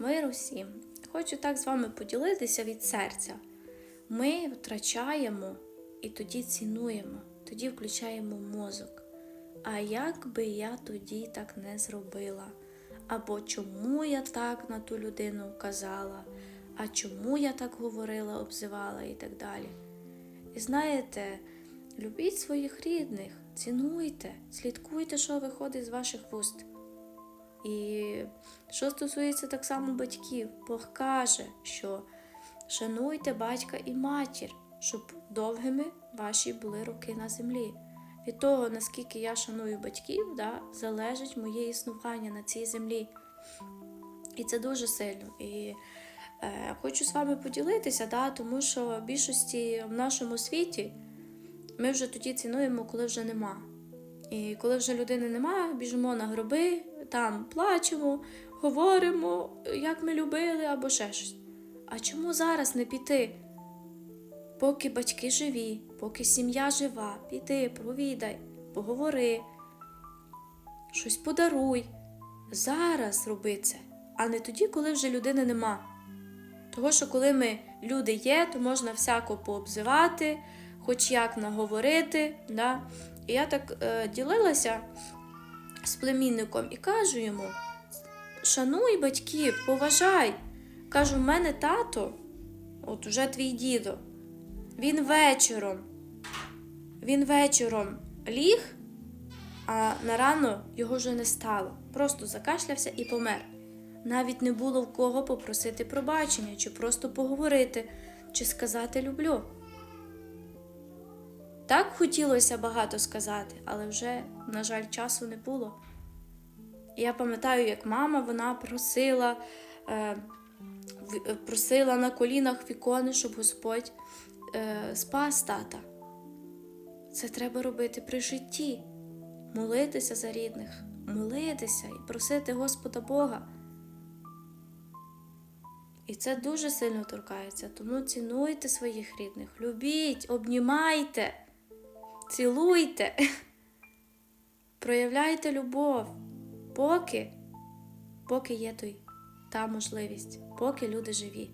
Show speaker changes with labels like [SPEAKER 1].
[SPEAKER 1] Мир усім. Хочу так з вами поділитися від серця. Ми втрачаємо і тоді цінуємо, тоді включаємо мозок. А як би я тоді так не зробила? Або чому я так на ту людину казала, а чому я так говорила, обзивала і так далі. І знаєте, любіть своїх рідних, цінуйте, слідкуйте, що виходить з ваших вуст. І що стосується так само батьків, Бог каже, що шануйте батька і матір, щоб довгими ваші були роки на землі. Від того, наскільки я шаную батьків, да, залежить моє існування на цій землі. І це дуже сильно. І е, хочу з вами поділитися, да, тому що в більшості в нашому світі ми вже тоді цінуємо, коли вже нема. І коли вже людини нема, біжимо на гроби, там плачемо, говоримо, як ми любили або ще щось. А чому зараз не піти? Поки батьки живі, поки сім'я жива, піди, провідай, поговори, щось подаруй. Зараз роби це, а не тоді, коли вже людини нема. Того, що коли ми люди є, то можна всяко пообзивати, хоч як наговорити. Да? І я так е, ділилася з племінником і кажу йому: шануй батьків, поважай. Кажу, в мене тато, от уже твій дідо, він вечором, він вечором ліг, а на рано його вже не стало. Просто закашлявся і помер. Навіть не було в кого попросити пробачення, чи просто поговорити, чи сказати люблю. Так хотілося багато сказати, але вже, на жаль, часу не було. Я пам'ятаю, як мама вона просила, е, е, просила на колінах вікони, щоб Господь е, спас тата. Це треба робити при житті. Молитися за рідних, молитися і просити Господа Бога. І це дуже сильно торкається, тому цінуйте своїх рідних, любіть, обнімайте, цілуйте, проявляйте любов, поки, поки є той, та можливість, поки люди живі.